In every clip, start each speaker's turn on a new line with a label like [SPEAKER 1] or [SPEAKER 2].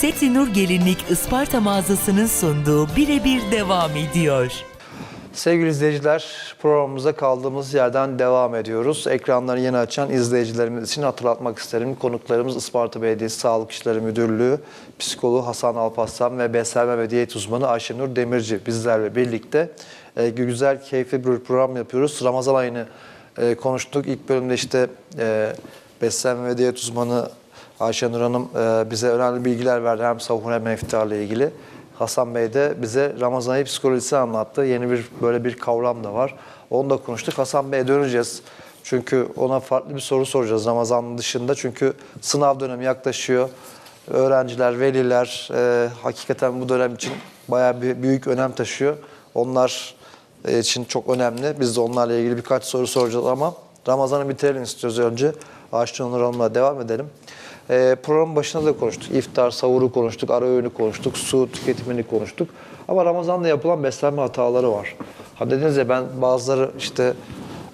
[SPEAKER 1] Setinur Gelinlik Isparta mağazasının sunduğu birebir devam ediyor.
[SPEAKER 2] Sevgili izleyiciler, programımıza kaldığımız yerden devam ediyoruz. Ekranları yeni açan izleyicilerimiz için hatırlatmak isterim. Konuklarımız Isparta Belediyesi Sağlık İşleri Müdürlüğü, psikoloğu Hasan Alparslan ve beslenme ve diyet uzmanı Ayşenur Demirci bizlerle birlikte e, güzel, keyifli bir program yapıyoruz. Ramazan ayını e, konuştuk. İlk bölümde işte e, beslenme ve diyet uzmanı Ayşenur Hanım e, bize önemli bilgiler verdi hem sahur hem iftarla ilgili. Hasan Bey de bize Ramazan ayı psikolojisi anlattı. Yeni bir böyle bir kavram da var. Onu da konuştuk. Hasan Bey'e döneceğiz. Çünkü ona farklı bir soru soracağız Ramazan dışında. Çünkü sınav dönemi yaklaşıyor. Öğrenciler, veliler e, hakikaten bu dönem için bayağı bir büyük önem taşıyor. Onlar e, için çok önemli. Biz de onlarla ilgili birkaç soru soracağız ama Ramazan'ı bitirelim istiyoruz önce. Ayşe Onur Hanım'la devam edelim. Ee, programın başında da konuştuk. İftar, savuru konuştuk, ara öğünü konuştuk, su tüketimini konuştuk. Ama Ramazan'da yapılan beslenme hataları var. Ha dediniz ya ben bazıları işte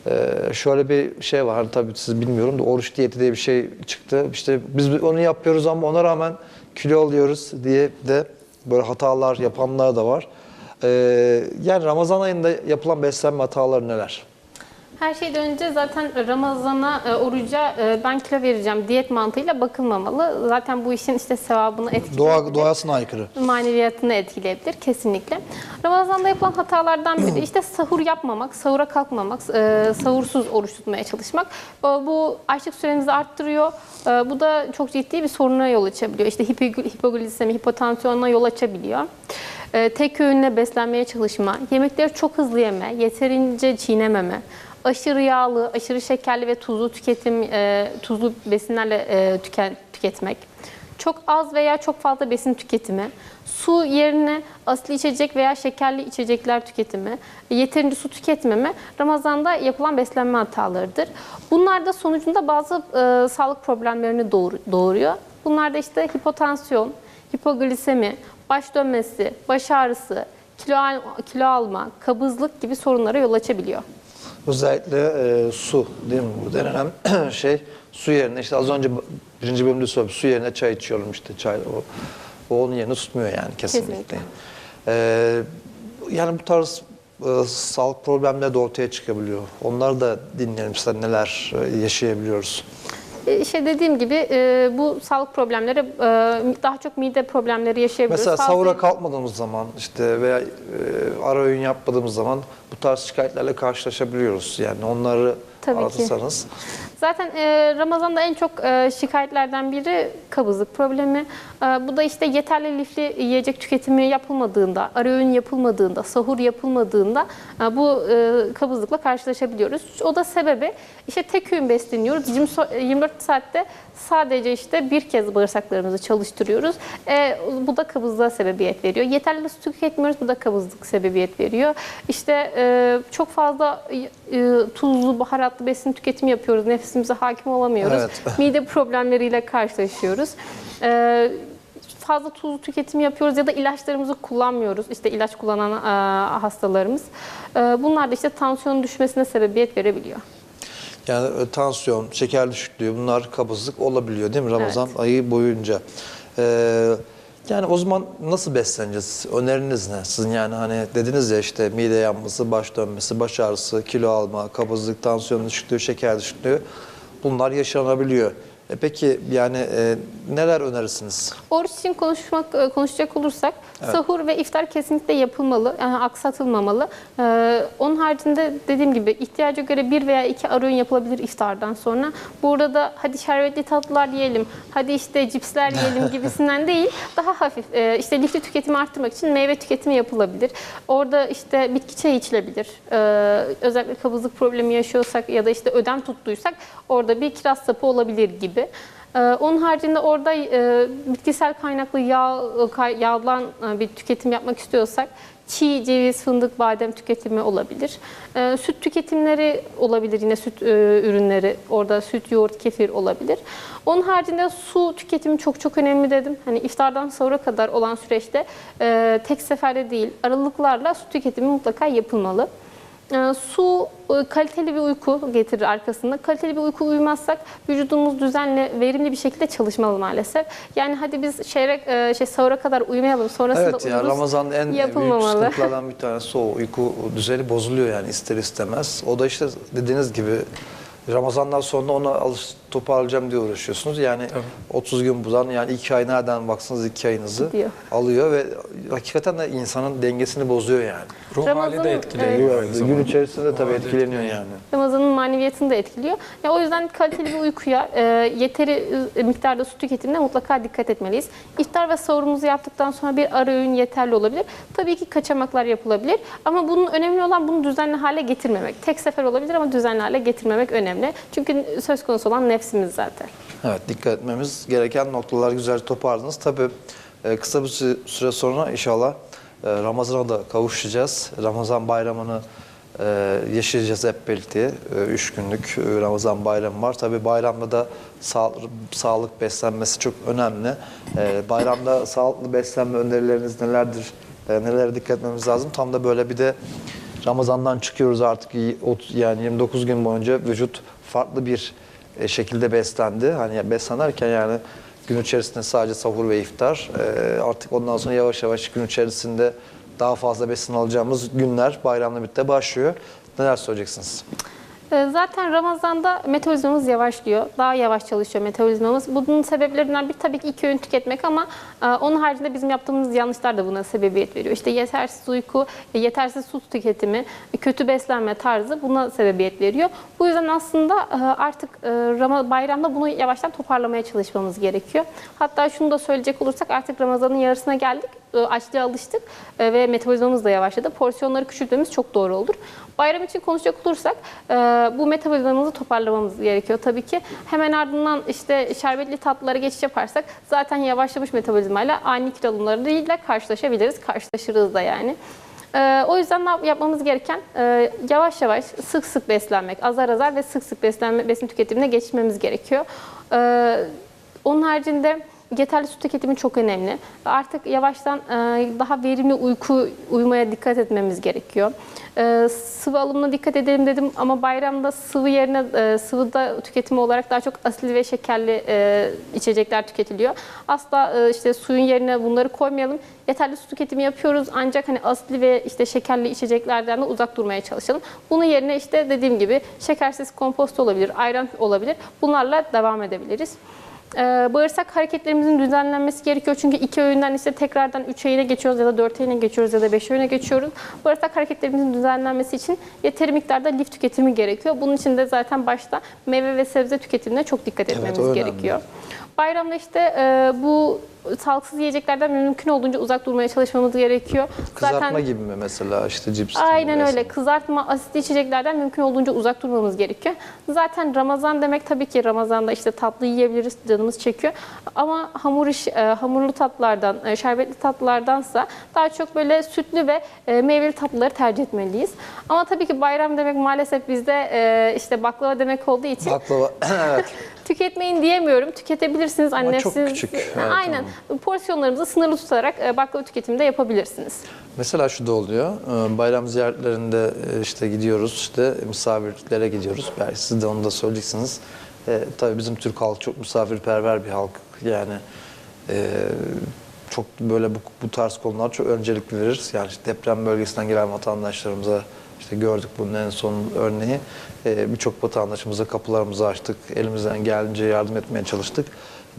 [SPEAKER 2] e, şöyle bir şey var. Hani tabii siz bilmiyorum da oruç diyeti diye bir şey çıktı. İşte biz onu yapıyoruz ama ona rağmen kilo alıyoruz diye de böyle hatalar yapanlar da var. Ee, yani Ramazan ayında yapılan beslenme hataları neler?
[SPEAKER 3] Her şeyden önce zaten Ramazan'a, e, oruca e, ben kilo vereceğim diyet mantığıyla bakılmamalı. Zaten bu işin işte sevabını etkileyebilir.
[SPEAKER 2] Doğa, doğasına aykırı.
[SPEAKER 3] maneviyatını etkileyebilir kesinlikle. Ramazan'da yapılan hatalardan biri işte sahur yapmamak, sahura kalkmamak, e, sahursuz oruç tutmaya çalışmak. Bu açlık sürenizi arttırıyor. Bu da çok ciddi bir soruna yol açabiliyor. İşte hipo- hipoglisemi, hipotansiyona yol açabiliyor. Tek öğünle beslenmeye çalışma, yemekleri çok hızlı yeme, yeterince çiğnememe, aşırı yağlı, aşırı şekerli ve tuzlu tüketim, e, tuzlu besinlerle e, tüken- tüketmek. Çok az veya çok fazla besin tüketimi, su yerine asitli içecek veya şekerli içecekler tüketimi, yeterince su tüketmeme Ramazan'da yapılan beslenme hatalarıdır. Bunlar da sonucunda bazı e, sağlık problemlerini doğur- doğuruyor. Bunlar da işte hipotansiyon, hipoglisemi, baş dönmesi, baş ağrısı, kilo, kilo alma, kabızlık gibi sorunlara yol açabiliyor.
[SPEAKER 2] Özellikle e, su değil mi bu denen şey su yerine işte az önce birinci bölümde söyledim su yerine çay içiyorum işte çay o, o onun yerini tutmuyor yani kesinlikle.
[SPEAKER 3] Kesinlikle.
[SPEAKER 2] E, yani bu tarz e, sağlık problemleri de ortaya çıkabiliyor. Onları da dinleyelim size neler e, yaşayabiliyoruz.
[SPEAKER 3] İşte dediğim gibi e, bu sağlık problemleri e, daha çok mide problemleri yaşayabiliyoruz.
[SPEAKER 2] Mesela
[SPEAKER 3] Sağlık-
[SPEAKER 2] sahura kalkmadığımız zaman işte veya e, ara öğün yapmadığımız zaman bu tarz şikayetlerle karşılaşabiliyoruz. Yani onları
[SPEAKER 3] Tabii ki. Zaten e, Ramazan'da en çok e, şikayetlerden biri kabızlık problemi. E, bu da işte yeterli lifli yiyecek tüketimi yapılmadığında, ara öğün yapılmadığında, sahur yapılmadığında e, bu e, kabızlıkla karşılaşabiliyoruz. O da sebebi işte tek öğün besleniyoruz. 20 so- 24 saatte sadece işte bir kez bağırsaklarımızı çalıştırıyoruz. E, bu da kabızlığa sebebiyet veriyor. Yeterli su tüketmiyoruz. Bu da kabızlık sebebiyet veriyor. İşte e, çok fazla e, tuzlu, baharatlı besin tüketimi yapıyoruz. Nefsimize hakim olamıyoruz.
[SPEAKER 2] Evet.
[SPEAKER 3] Mide problemleriyle karşılaşıyoruz. E, fazla tuzlu tüketim yapıyoruz ya da ilaçlarımızı kullanmıyoruz. İşte ilaç kullanan e, hastalarımız. E, bunlar da işte tansiyon düşmesine sebebiyet verebiliyor.
[SPEAKER 2] Yani e, tansiyon, şeker düşüklüğü bunlar kabızlık olabiliyor değil mi Ramazan
[SPEAKER 3] Evet.
[SPEAKER 2] ayı boyunca? Ee, yani o zaman nasıl besleneceğiz? Öneriniz ne? Sizin yani hani dediniz ya işte mide yanması, baş dönmesi, baş ağrısı, kilo alma, kabızlık, tansiyon düşüklüğü, şeker düşüklüğü bunlar yaşanabiliyor. E peki yani e, neler önerirsiniz?
[SPEAKER 3] Oruç için konuşmak e, konuşacak olursak sahur ve iftar kesinlikle yapılmalı, yani aksatılmamalı. Ee, onun haricinde dediğim gibi ihtiyaca göre bir veya iki ara öğün yapılabilir iftardan sonra. Burada da hadi şerbetli tatlılar yiyelim, hadi işte cipsler yiyelim gibisinden değil, daha hafif e, işte lifli tüketimi arttırmak için meyve tüketimi yapılabilir. Orada işte bitki çayı içilebilir. Ee, özellikle kabızlık problemi yaşıyorsak ya da işte ödem tuttuysak orada bir kiraz sapı olabilir gibi. Ee, Onun haricinde orada e, bitkisel kaynaklı yağ yağdan e, bir tüketim yapmak istiyorsak çiğ, ceviz, fındık, badem tüketimi olabilir. Ee, süt tüketimleri olabilir yine süt e, ürünleri. Orada süt, yoğurt, kefir olabilir. Onun haricinde su tüketimi çok çok önemli dedim. Hani iftardan sonra kadar olan süreçte tek seferde değil aralıklarla su tüketimi mutlaka yapılmalı. Ee, Su e, kaliteli bir uyku getirir arkasında. Kaliteli bir uyku uyumazsak vücudumuz düzenli, verimli bir şekilde çalışmalı maalesef. Yani hadi biz çeyrek, e, şey sahura kadar uyumayalım sonrasında
[SPEAKER 2] Evet ya
[SPEAKER 3] uyuruz.
[SPEAKER 2] Ramazan'da en büyük sıkıntılardan bir tanesi o. Uyku düzeni bozuluyor yani ister istemez. O da işte dediğiniz gibi Ramazan'dan sonra ona alış toparlayacağım diye uğraşıyorsunuz. Yani 30 gün buradan yani 2 ay nereden baksanız 2 ayınızı
[SPEAKER 3] Gidiyor.
[SPEAKER 2] alıyor ve hakikaten de insanın dengesini bozuyor yani.
[SPEAKER 4] Ruh hali
[SPEAKER 3] Ramazan'ın,
[SPEAKER 4] de etkileniyor. aynı
[SPEAKER 2] Gün
[SPEAKER 4] zamanda.
[SPEAKER 2] içerisinde tabii
[SPEAKER 4] halde
[SPEAKER 2] etkileniyor yani.
[SPEAKER 3] Ramazanın maneviyatını da etkiliyor. Ya o yüzden kaliteli bir uykuya, e, yeteri e, miktarda su tüketimine mutlaka dikkat etmeliyiz. İftar ve sahurumuzu yaptıktan sonra bir ara öğün yeterli olabilir. Tabii ki kaçamaklar yapılabilir ama bunun önemli olan bunu düzenli hale getirmemek. Tek sefer olabilir ama düzenli hale getirmemek önemli. Çünkü söz konusu olan nefsimiz zaten.
[SPEAKER 2] Evet dikkat etmemiz gereken noktalar güzel toparladınız. Tabii e, kısa bir sü- süre sonra inşallah e, Ramazan'a da kavuşacağız. Ramazan bayramını e, yaşayacağız hep birlikte. Üç günlük Ramazan bayramı var. Tabii bayramda da sağ- sağlık beslenmesi çok önemli. Bayramda sağlıklı beslenme önerileriniz nelerdir? Nelere dikkat etmemiz lazım? Tam da böyle bir de Ramazan'dan çıkıyoruz artık yani 29 gün boyunca vücut farklı bir e, şekilde beslendi. Hani beslenirken yani gün içerisinde sadece sahur ve iftar. E, artık ondan sonra yavaş yavaş gün içerisinde daha fazla besin alacağımız günler bayramla birlikte başlıyor. Neler söyleyeceksiniz?
[SPEAKER 3] Ee, Zaten Ramazan'da metabolizmamız yavaşlıyor. Daha yavaş çalışıyor metabolizmamız. Bunun sebeplerinden bir tabii ki iki öğün tüketmek ama e, onun haricinde bizim yaptığımız yanlışlar da buna sebebiyet veriyor. İşte yetersiz uyku, e, yetersiz su tüketimi, kötü beslenme tarzı buna sebebiyet veriyor. Bu yüzden aslında e, artık bayramda bunu yavaştan toparlamaya çalışmamız gerekiyor. Hatta şunu da söyleyecek olursak artık Ramazan'ın yarısına geldik. E, Açlığa alıştık e, ve metabolizmamız da yavaşladı. Porsiyonları küçültmemiz çok doğru olur. Bayram için konuşacak olursak e, bu metabolizmamızı toparlamamız gerekiyor tabii ki. Hemen ardından işte şerbetli tatlılara geçiş yaparsak zaten yavaşlamış metabolizmayla ani kilo alımlarıyla karşılaşabiliriz. Karşılaşırız da yani. O yüzden ne yap- yapmamız gereken yavaş yavaş sık sık beslenmek, azar azar ve sık sık beslenme, besin tüketimine geçmemiz gerekiyor. E, onun haricinde yeterli su tüketimi çok önemli. Artık yavaştan e, daha verimli uyku uyumaya dikkat etmemiz gerekiyor. E, Sıvı alımına dikkat edelim dedim ama bayramda sıvı yerine e, sıvıda tüketimi olarak daha çok asitli ve şekerli içecekler tüketiliyor. Asla işte suyun yerine bunları koymayalım. Yeterli su tüketimi yapıyoruz ancak hani asitli ve işte şekerli içeceklerden de uzak durmaya çalışalım. Bunun yerine işte dediğim gibi şekersiz kompost olabilir, ayran olabilir. Bunlarla devam edebiliriz. Ee, bağırsak hareketlerimizin düzenlenmesi gerekiyor. Çünkü iki öğünden işte tekrardan üç öğüne geçiyoruz ya da dört öğüne geçiyoruz ya da beş öğüne geçiyoruz. Bağırsak hareketlerimizin düzenlenmesi için yeteri miktarda lif tüketimi gerekiyor. Bunun için de zaten başta meyve ve sebze tüketimine çok dikkat
[SPEAKER 2] Evet,
[SPEAKER 3] etmemiz
[SPEAKER 2] o önemli.
[SPEAKER 3] Bayramda işte e, bu sağlıksız yiyeceklerden mümkün olduğunca uzak durmaya çalışmamız gerekiyor.
[SPEAKER 2] Kızartma gibi mi mesela işte cips?
[SPEAKER 3] Aynen öyle. Kızartma, asitli içeceklerden mümkün olduğunca uzak durmamız gerekiyor. Zaten Ramazan demek tabii ki Ramazan'da işte tatlı yiyebiliriz, canımız çekiyor. Ama hamur iş, e, hamurlu tatlılardan, e, şerbetli tatlılardansa daha çok böyle sütlü ve e, meyveli tatlıları tercih etmeliyiz. Ama tabii ki bayram demek maalesef bizde işte baklava demek olduğu için
[SPEAKER 2] Baklava. evet.
[SPEAKER 3] Tüketmeyin diyemiyorum. Tüketebilirsiniz.
[SPEAKER 2] Ama
[SPEAKER 3] Anne
[SPEAKER 2] çok
[SPEAKER 3] siz-
[SPEAKER 2] küçük. Evet,
[SPEAKER 3] Aynen. Porsiyonlarımızı sınırlı tutarak e, baklava tüketiminde yapabilirsiniz.
[SPEAKER 2] Mesela şu da oluyor. e, Bayram ziyaretlerinde e, işte gidiyoruz işte misafirlere gidiyoruz. Belki siz de onu da söyleyeceksiniz. E, tabii bizim Türk halkı çok misafirperver bir halk. Yani e, çok böyle bu, bu tarz konular çok öncelik veririz. Yani işte deprem bölgesinden gelen vatandaşlarımıza işte gördük bunun en son örneği. E, Birçok vatandaşımıza kapılarımızı açtık. Elimizden geldiğince yardım etmeye çalıştık.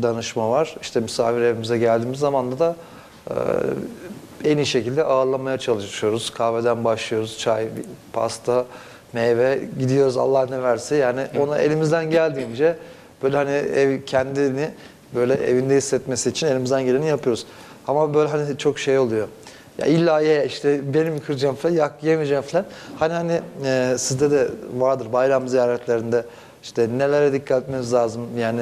[SPEAKER 2] Danışma var. İşte misafir evimize geldiğimiz zaman da e, en iyi şekilde ağırlamaya çalışıyoruz. Kahveden başlıyoruz. Çay, pasta, meyve gidiyoruz Allah ne verse. Yani ona elimizden geldiğince böyle hani ev kendini böyle evinde hissetmesi için elimizden geleni yapıyoruz. Ama böyle hani çok şey oluyor. Ya illa ye işte benim kıracağım falan, yak yemeyeceğim falan. Hani hani e, sizde de vardır bayram ziyaretlerinde işte nelere dikkat etmeniz lazım yani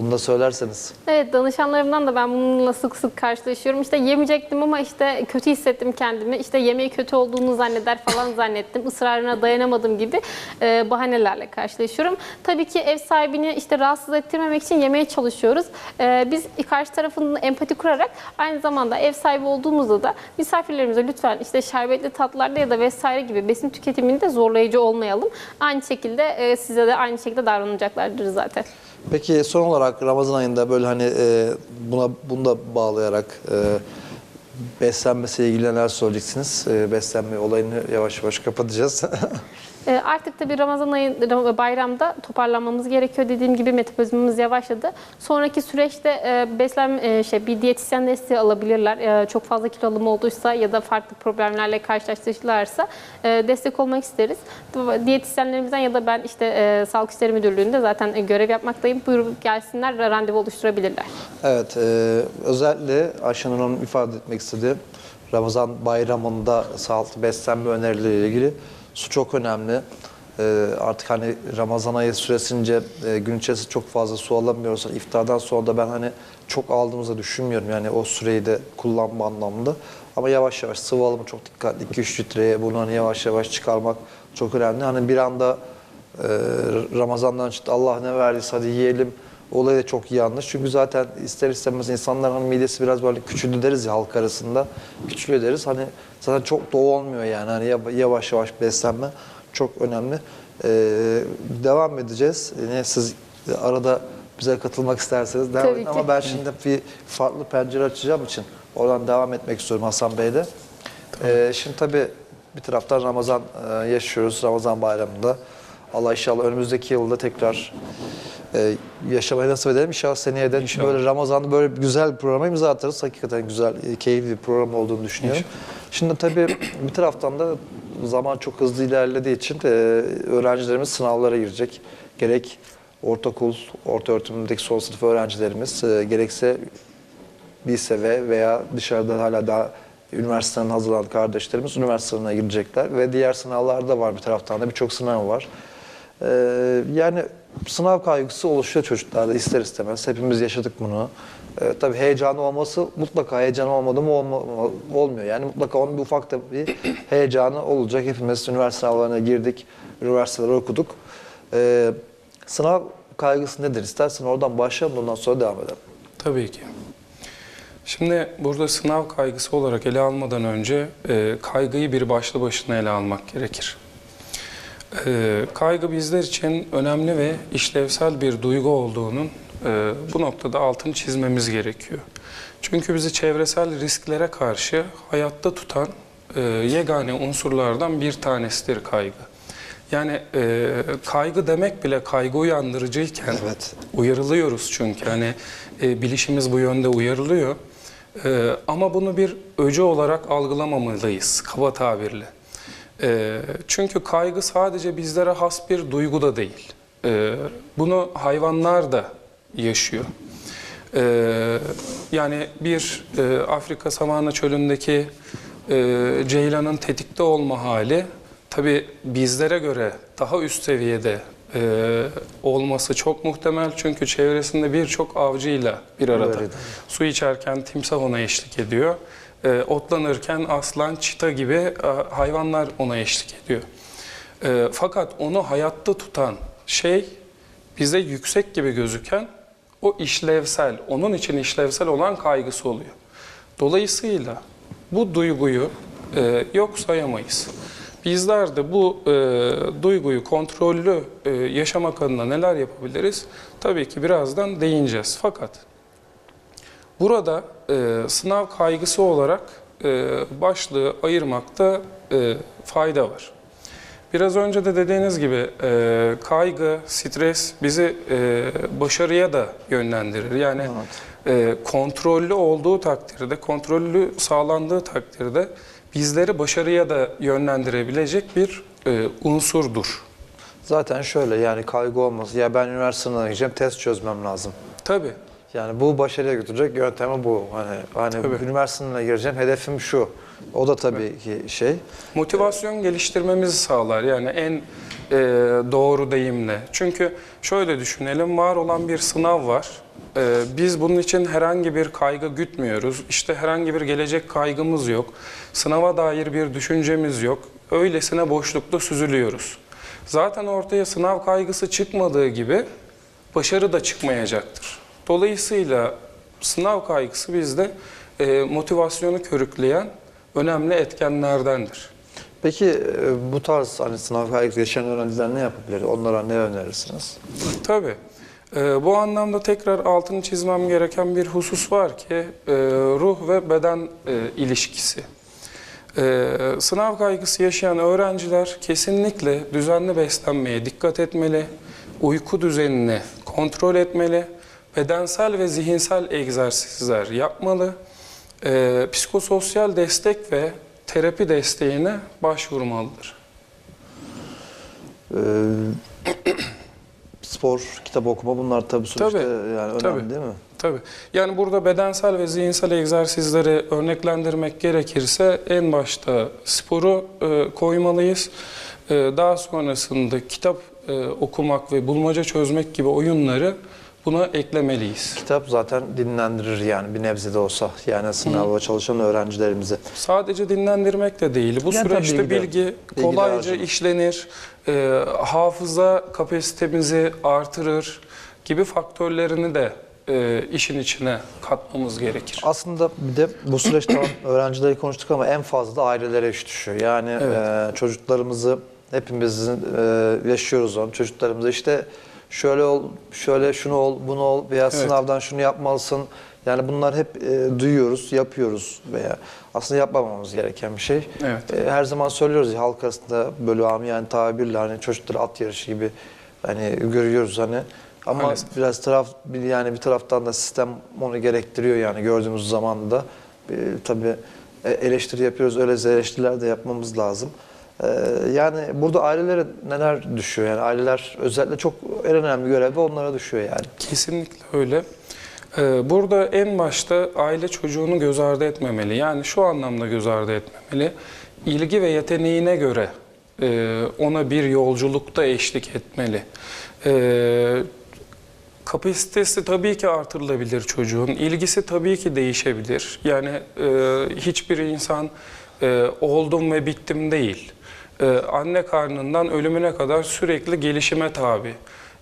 [SPEAKER 2] Onu da söylerseniz.
[SPEAKER 3] Evet danışanlarımdan da ben bununla sık sık karşılaşıyorum. İşte yemeyecektim ama işte kötü hissettim kendimi. İşte yemeği kötü olduğunu zanneder falan zannettim. Israrına dayanamadım gibi e, bahanelerle karşılaşıyorum. Tabii ki ev sahibini işte rahatsız ettirmemek için yemeye çalışıyoruz. E, biz karşı tarafın empati kurarak aynı zamanda ev sahibi olduğumuzda da misafirlerimize lütfen işte şerbetli tatlarda ya da vesaire gibi besin tüketiminde zorlayıcı olmayalım. Aynı şekilde e, size de aynı şekilde davranacaklardır zaten.
[SPEAKER 2] Peki son olarak Ramazan ayında böyle hani e, buna bunu da bağlayarak e, beslenmesiyle ilgili neler söyleyeceksiniz? E, beslenme olayını yavaş yavaş kapatacağız.
[SPEAKER 3] E, Artık tabii Ramazan ayı Ram- bayramda toparlanmamız gerekiyor. Dediğim gibi metabolizmamız yavaşladı. Sonraki süreçte e, beslen e, şey bir diyetisyen desteği alabilirler. E, Çok fazla kilo alımı olduysa ya da farklı problemlerle karşılaştılarsa e, destek olmak isteriz. Diyetisyenlerimizden ya da ben işte Sağlık İşleri Müdürlüğü'nde zaten görev yapmaktayım. Buyurup gelsinler randevu oluşturabilirler.
[SPEAKER 2] evet, özellikle Ayşen Hanım'ın ifade etmek istediği Ramazan bayramında sağlıklı beslenme önerileriyle ilgili su çok önemli. E, artık hani Ramazan ayı süresince e, gün içerisinde çok fazla su alamıyoruz. İftardan sonra da ben hani çok aldığımızı düşünmüyorum. Yani o süreyi de kullanma anlamında. Ama yavaş yavaş sıvı alımı çok dikkatli. 2-3 litreye bunu hani yavaş yavaş çıkarmak çok önemli. Hani bir anda Ee, Ramazan'dan çıktı Allah ne verdiyse hadi yiyelim olayı da çok yanlış. Çünkü zaten ister istemez insanların hani midesi biraz böyle küçüldü deriz ya halk arasında. Küçülüyor deriz. Hani zaten çok da olmuyor yani. Hani yava- yavaş yavaş beslenme çok önemli. Ee, devam edeceğiz. Yine siz arada bize katılmak isterseniz devam
[SPEAKER 3] Tabii
[SPEAKER 2] edin.
[SPEAKER 3] ki.
[SPEAKER 2] Ama ben şimdi bir farklı pencere açacağım için oradan devam etmek istiyorum Hasan Bey'le. Ee, şimdi tabii bir taraftan Ramazan e, yaşıyoruz, Ramazan bayramında. Allah inşallah önümüzdeki yılda tekrar e, yaşamayı nasip edelim. İnşallah seneye de
[SPEAKER 4] İnşallah.
[SPEAKER 2] böyle Ramazan'da böyle güzel bir programa imza atarız. Hakikaten güzel, e, keyifli bir program olduğunu düşünüyorum. Şimdi tabii bir taraftan da zaman çok hızlı ilerlediği için de öğrencilerimiz sınavlara girecek. Gerek ortaokul, orta öğretimdeki son sınıf öğrencilerimiz, e, gerekse lise ve veya dışarıda hala daha üniversiteden hazırlanan kardeşlerimiz üniversite sınavına girecekler ve diğer sınavlar da var bir taraftan da birçok sınav var. Ee, yani sınav kaygısı oluşuyor çocuklarda ister istemez. Hepimiz yaşadık bunu. Ee, tabii heyecanı olması mutlaka heyecan olmadı mı olma, olmuyor. Yani mutlaka onun bir ufak da bir heyecanı olacak. Hepimiz üniversite sınavlarına girdik, üniversiteleri okuduk. Ee, sınav kaygısı nedir? İstersen oradan başlayalım ondan sonra devam edelim.
[SPEAKER 4] Tabii ki. Şimdi burada sınav kaygısı olarak ele almadan önce e, kaygıyı bir başlı başına ele almak gerekir. E, kaygı bizler için önemli ve işlevsel bir duygu olduğunun e, bu noktada altını çizmemiz gerekiyor. Çünkü bizi çevresel risklere karşı hayatta tutan e, yegane unsurlardan bir tanesidir kaygı. Yani e, kaygı demek bile kaygı uyandırıcıyken
[SPEAKER 2] Evet.
[SPEAKER 4] uyarılıyoruz çünkü hani e, bilişimiz bu yönde uyarılıyor. E, ama bunu bir öcü olarak algılamamalıyız kaba tabirle. E, çünkü kaygı sadece bizlere has bir duygu da değil. E, bunu hayvanlar da yaşıyor. E, yani bir e, Afrika savanna çölündeki e, ceylanın tetikte olma hali tabi bizlere göre daha üst seviyede e, olması çok muhtemel çünkü çevresinde birçok avcıyla bir arada.
[SPEAKER 2] Evet.
[SPEAKER 4] Su içerken timsah ona eşlik ediyor. E, otlanırken aslan, çita gibi e, hayvanlar ona eşlik ediyor. E, fakat onu hayatta tutan şey bize yüksek gibi gözüken o işlevsel, onun için işlevsel olan kaygısı oluyor. Dolayısıyla bu duyguyu e, yok sayamayız. Bizler de bu e, duyguyu kontrollü e, yaşamak adına neler yapabiliriz? Tabii ki birazdan değineceğiz. Fakat burada e, sınav kaygısı olarak e, başlığı ayırmakta e, fayda var. Biraz önce de dediğiniz gibi e, kaygı, stres bizi e, başarıya da yönlendirir. Yani e, kontrollü olduğu takdirde, kontrollü sağlandığı takdirde bizleri başarıya da yönlendirebilecek bir e, unsurdur.
[SPEAKER 2] Zaten şöyle yani kaygı olmaz. Ya ben üniversite sınavına gireceğim, test çözmem lazım.
[SPEAKER 4] Tabii.
[SPEAKER 2] Yani bu başarıya götürecek yöntemi bu. Hani hani
[SPEAKER 4] Tabii.
[SPEAKER 2] üniversite sınavına gireceğim, hedefim şu. O da tabii ki şey.
[SPEAKER 4] Motivasyon geliştirmemizi sağlar. Yani en e, doğru deyimle. Çünkü şöyle düşünelim, var olan bir sınav var. E, biz bunun için herhangi bir kaygı gütmüyoruz. İşte herhangi bir gelecek kaygımız yok. Sınava dair bir düşüncemiz yok. Öylesine boşlukta süzülüyoruz. Zaten ortaya sınav kaygısı çıkmadığı gibi başarı da çıkmayacaktır. Dolayısıyla sınav kaygısı bizde e, motivasyonu körükleyen önemli etkenlerdendir.
[SPEAKER 2] Peki e, bu tarz hani sınav kaygısı yaşayan öğrenciler ne yapabilir? Onlara ne önerirsiniz?
[SPEAKER 4] Tabii. Ee, bu anlamda tekrar altını çizmem gereken bir husus var ki e, ruh ve beden e, ilişkisi. Ee, sınav kaygısı yaşayan öğrenciler kesinlikle düzenli beslenmeye dikkat etmeli, uyku düzenini kontrol etmeli, bedensel ve zihinsel egzersizler yapmalı, e, psikososyal destek ve terapi desteğine başvurmalıdır.
[SPEAKER 2] Ee, spor, kitap okuma bunlar tabii süreçte
[SPEAKER 4] Tabii,
[SPEAKER 2] yani önemli
[SPEAKER 4] tabii.
[SPEAKER 2] değil mi?
[SPEAKER 4] Tabii. Yani burada bedensel ve zihinsel egzersizleri örneklendirmek gerekirse en başta sporu e, koymalıyız. E, daha sonrasında kitap e, okumak ve bulmaca çözmek gibi oyunları buna eklemeliyiz.
[SPEAKER 2] Kitap zaten dinlendirir yani bir nebze de olsa yani sınava çalışan öğrencilerimizi.
[SPEAKER 4] Sadece dinlendirmek de değil. Bu
[SPEAKER 2] tabii
[SPEAKER 4] süreçte
[SPEAKER 2] bilgi
[SPEAKER 4] bilgi,
[SPEAKER 2] bilgi
[SPEAKER 4] kolayca
[SPEAKER 2] harcanır.
[SPEAKER 4] işlenir, e, hafıza kapasitemizi artırır gibi faktörlerini de e, işin içine katmamız gerekir.
[SPEAKER 2] Aslında bir de bu süreçte öğrencileri konuştuk ama en fazla da ailelere iş düşüyor. Yani e, çocuklarımızı hepimizin e, yaşıyoruz onu. Çocuklarımıza işte şöyle ol, şöyle şunu ol, bunu ol veya sınavdan şunu yapmalısın. Yani bunlar hep e, duyuyoruz, yapıyoruz veya aslında yapmamamız gereken bir şey.
[SPEAKER 4] Evet.
[SPEAKER 2] E, her zaman söylüyoruz ya halk arasında böyle yani tabirle hani çocukları at yarışı gibi hani görüyoruz hani. Ama
[SPEAKER 4] Maalesef.
[SPEAKER 2] biraz taraf yani bir taraftan da sistem onu gerektiriyor yani gördüğümüz zaman da e, tabii e, eleştiri yapıyoruz öyle eleştiriler de yapmamız lazım. E, yani burada ailelere neler düşüyor yani aileler özellikle çok en önemli görev de onlara düşüyor yani.
[SPEAKER 4] Kesinlikle öyle. Ee, Burada en başta aile çocuğunu göz ardı etmemeli. Yani şu anlamda göz ardı etmemeli. İlgi ve yeteneğine göre e, ona bir yolculukta eşlik etmeli. Ee, Kapasitesi tabii ki artırılabilir çocuğun. İlgisi tabii ki değişebilir. Yani e, hiçbir insan e, oldum ve bittim değil. E, anne karnından ölümüne kadar sürekli gelişime tabi.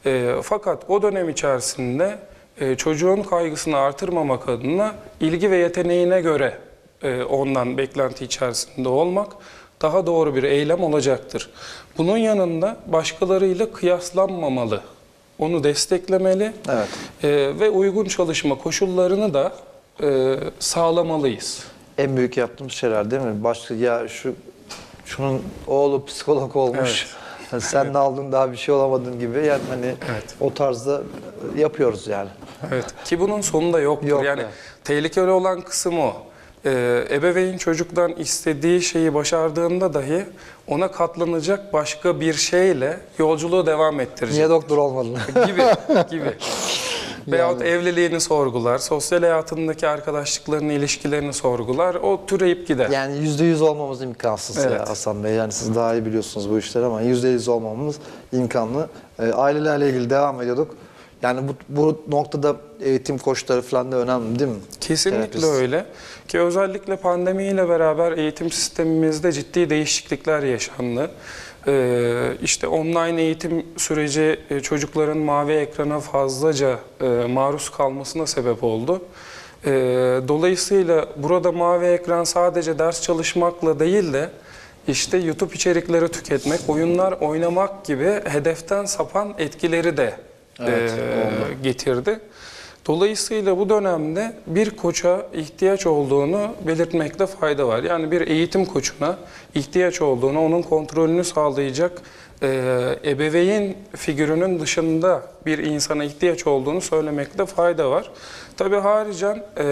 [SPEAKER 4] E, fakat o dönem içerisinde e, çocuğun kaygısını artırmamak adına ilgi ve yeteneğine göre e, ondan beklenti içerisinde olmak daha doğru bir eylem olacaktır. Bunun yanında başkalarıyla kıyaslanmamalı. Onu desteklemeli
[SPEAKER 2] Evet.
[SPEAKER 4] e, ve uygun çalışma koşullarını da e, sağlamalıyız.
[SPEAKER 2] En büyük yaptığımız şeyler değil mi? Başka ya şu şunun oğlu psikolog olmuş. Hani Sen ne aldın daha bir şey olamadın gibi yani hani
[SPEAKER 4] Evet.
[SPEAKER 2] o tarzda yapıyoruz yani.
[SPEAKER 4] Evet. Ki bunun sonunda yoktur.
[SPEAKER 2] Yok,
[SPEAKER 4] yani
[SPEAKER 2] evet.
[SPEAKER 4] tehlikeli olan kısım o. Ee, ebeveyn çocuktan istediği şeyi başardığında dahi ona katlanacak başka bir şeyle yolculuğu devam ettirecek.
[SPEAKER 2] Niye doktor olmadın?
[SPEAKER 4] gibi gibi. Veyahut evliliğini sorgular, sosyal hayatındaki arkadaşlıklarını, ilişkilerini sorgular. O türeyip gider.
[SPEAKER 2] Yani yüzde yüz olmamız imkansız ya
[SPEAKER 4] Evet.
[SPEAKER 2] Hasan Bey. Yani siz daha iyi biliyorsunuz bu işleri ama yüzde yüz olmamız imkanlı. Ee, ailelerle ilgili devam ediyorduk. Yani bu, bu noktada eğitim koçları falan da önemli değil mi?
[SPEAKER 4] Kesinlikle
[SPEAKER 2] Terapist.
[SPEAKER 4] öyle. Ki özellikle pandemiyle beraber eğitim sistemimizde ciddi değişiklikler yaşandı. Ee, işte online eğitim süreci e, çocukların mavi ekrana fazlaca e, maruz kalmasına sebep oldu. Ee, dolayısıyla burada mavi ekran sadece ders çalışmakla değil de işte YouTube içerikleri tüketmek, oyunlar oynamak gibi hedeften sapan etkileri de
[SPEAKER 2] Evet,
[SPEAKER 4] e, getirdi. Dolayısıyla bu dönemde bir koça ihtiyaç olduğunu belirtmekte fayda var. Yani bir eğitim koçuna ihtiyaç olduğunu, onun kontrolünü sağlayacak e, ebeveyn figürünün dışında bir insana ihtiyaç olduğunu söylemekte fayda var. Tabii haricen e,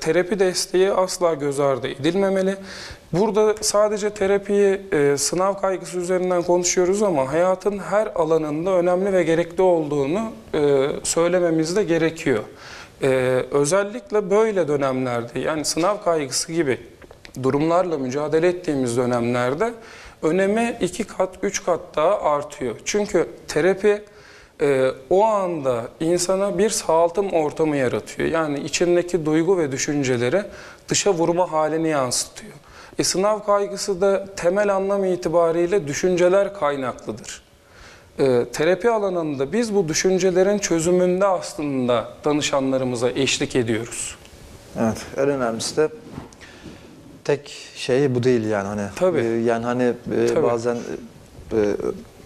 [SPEAKER 4] terapi desteği asla göz ardı edilmemeli. Burada sadece terapiyi e, sınav kaygısı üzerinden konuşuyoruz ama hayatın her alanında önemli ve gerekli olduğunu e, söylememiz de gerekiyor. E, özellikle böyle dönemlerde yani sınav kaygısı gibi durumlarla mücadele ettiğimiz dönemlerde önemi iki kat, üç kat daha artıyor. Çünkü terapi e, o anda insana bir sağaltım ortamı yaratıyor. Yani içindeki duygu ve düşünceleri dışa vurma halini yansıtıyor. E, sınav kaygısı da temel anlam itibariyle düşünceler kaynaklıdır. E, terapi alanında biz bu düşüncelerin çözümünde aslında danışanlarımıza eşlik ediyoruz.
[SPEAKER 2] Evet, en önemlisi de tek şey bu değil yani hani.
[SPEAKER 4] Tabii.
[SPEAKER 2] e, yani hani e,
[SPEAKER 4] Tabii.
[SPEAKER 2] bazen e, e,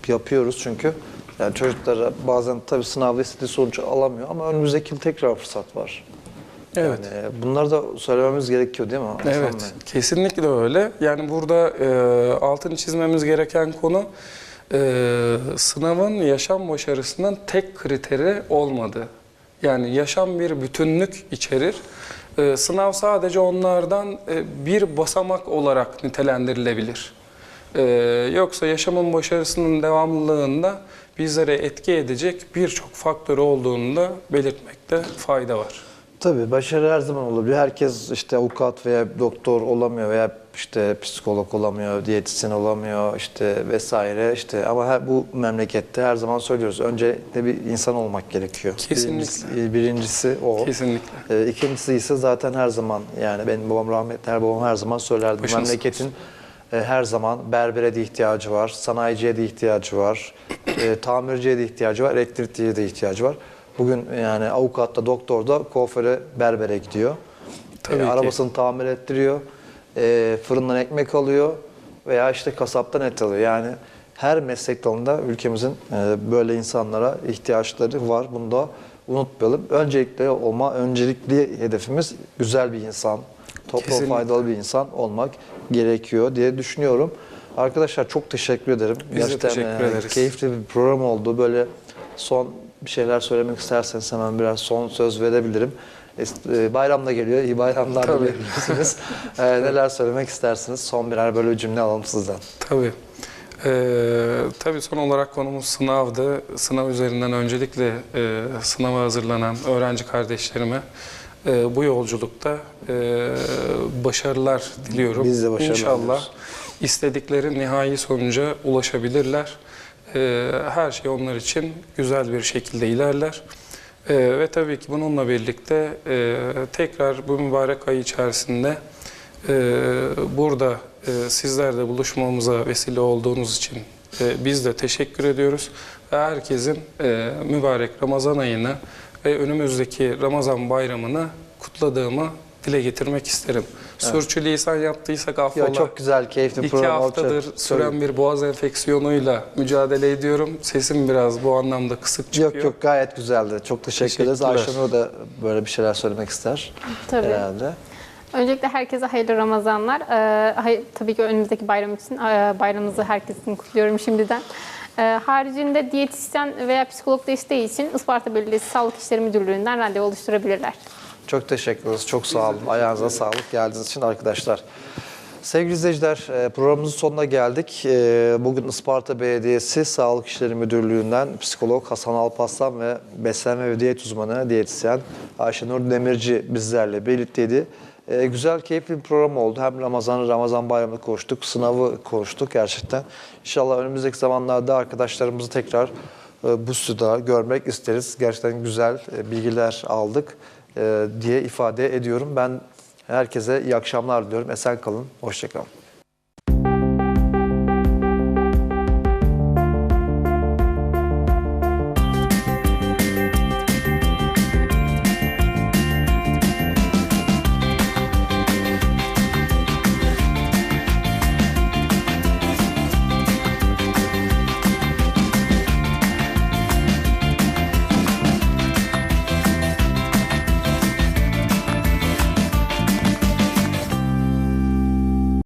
[SPEAKER 2] yapıyoruz çünkü yani çocuklara bazen tabii sınavda istediği sonucu alamıyor ama önümüzdeki yıl tekrar fırsat var.
[SPEAKER 4] Evet.
[SPEAKER 2] Yani bunları da söylememiz gerekiyor değil mi? Hasan Bey?
[SPEAKER 4] Evet, kesinlikle öyle. Yani burada e, altını çizmemiz gereken konu e, sınavın yaşam başarısının tek kriteri olmadı. Yani yaşam bir bütünlük içerir. E, sınav sadece onlardan e, bir basamak olarak nitelendirilebilir. E, yoksa yaşamın başarısının devamlılığında bizlere etki edecek birçok faktör olduğunu da belirtmekte fayda var.
[SPEAKER 2] Tabii başarı her zaman olabilir. Herkes işte avukat veya doktor olamıyor veya işte psikolog olamıyor, diyetisyen olamıyor işte vesaire işte ama her, bu memlekette her zaman söylüyoruz. Önce de bir insan olmak gerekiyor.
[SPEAKER 4] Kesinlikle.
[SPEAKER 2] Birincisi, birincisi o.
[SPEAKER 4] Kesinlikle.
[SPEAKER 2] Ee, ikincisi ise zaten her zaman yani benim babam rahmetli her babam her zaman söylerdi.
[SPEAKER 4] Başınız
[SPEAKER 2] Memleketin e, her zaman berbere de ihtiyacı var, sanayiciye de ihtiyacı var, e, tamirciye de ihtiyacı var, elektrikçiye de ihtiyacı var. Bugün yani avukat da doktor da kuaföre berbere gidiyor.
[SPEAKER 4] Tabii
[SPEAKER 2] E,
[SPEAKER 4] ki.
[SPEAKER 2] arabasını tamir ettiriyor, e, fırından ekmek alıyor veya işte kasaptan et alıyor. Yani her meslek dalında ülkemizin e, böyle insanlara ihtiyaçları var. Bunu da unutmayalım. Öncelikle olma, öncelikli hedefimiz güzel bir insan, topluma faydalı bir insan olmak gerekiyor diye düşünüyorum. Arkadaşlar çok teşekkür ederim.
[SPEAKER 4] Biz de teşekkür
[SPEAKER 2] e,
[SPEAKER 4] ederiz.
[SPEAKER 2] Keyifli bir program oldu. Böyle son bir şeyler söylemek isterseniz hemen biraz son söz verebilirim. E, Bayram da geliyor. İyi bayramlar
[SPEAKER 4] Tabii.
[SPEAKER 2] diliyorsunuz. E, neler söylemek istersiniz? Son birer böyle bir cümle alalım sizden.
[SPEAKER 4] Tabii. Ee, tabii son olarak konumuz sınavdı. Sınav üzerinden öncelikle e, sınava hazırlanan öğrenci kardeşlerime e, bu yolculukta e, başarılar diliyorum.
[SPEAKER 2] Biz de başarılar
[SPEAKER 4] İnşallah
[SPEAKER 2] diliyoruz.
[SPEAKER 4] istedikleri nihai sonuca ulaşabilirler. E, her şey onlar için güzel bir şekilde ilerler. E, ve tabii ki bununla birlikte e, tekrar bu mübarek ay içerisinde ee, burada e, sizlerle buluşmamıza vesile olduğunuz için e, biz de teşekkür ediyoruz. Ve herkesin e, mübarek Ramazan ayını ve önümüzdeki Ramazan bayramını kutladığımı dile getirmek isterim. Sürçülisan yaptıysak affola.
[SPEAKER 2] Ya çok güzel, keyifli
[SPEAKER 4] İki
[SPEAKER 2] program
[SPEAKER 4] haftadır
[SPEAKER 2] olacak.
[SPEAKER 4] süren bir boğaz enfeksiyonuyla mücadele ediyorum. Sesim biraz bu anlamda kısık çıkıyor.
[SPEAKER 2] Yok yok gayet güzeldi. Çok teşekkür ederiz. Ayşenur da böyle bir şeyler söylemek ister
[SPEAKER 3] Tabii.
[SPEAKER 2] herhalde.
[SPEAKER 3] Öncelikle herkese hayırlı Ramazanlar. Ee, hay- tabii ki önümüzdeki bayram için e, bayramınızı herkesin kutluyorum şimdiden. Ee, haricinde diyetisyen veya psikolog desteği için Isparta Belediyesi Sağlık İşleri Müdürlüğü'nden randevu oluşturabilirler.
[SPEAKER 2] Çok teşekkür ederiz. Çok sağ olun. Ayağınıza sağlık geldiğiniz için arkadaşlar. Sevgili izleyiciler e, programımızın sonuna geldik. E, Bugün Isparta Belediyesi Sağlık İşleri Müdürlüğü'nden psikolog Hasan Alpaslan ve beslenme ve diyet uzmanı diyetisyen Ayşenur Demirci bizlerle birlikteydi. E, Güzel, keyifli bir program oldu. Hem Ramazan, Ramazan bayramı konuştuk, sınavı konuştuk gerçekten. İnşallah önümüzdeki zamanlarda arkadaşlarımızı tekrar bu stüdyoda görmek isteriz. Gerçekten güzel bilgiler aldık diye ifade ediyorum. Ben herkese iyi akşamlar diliyorum. Esen kalın, hoşçakalın.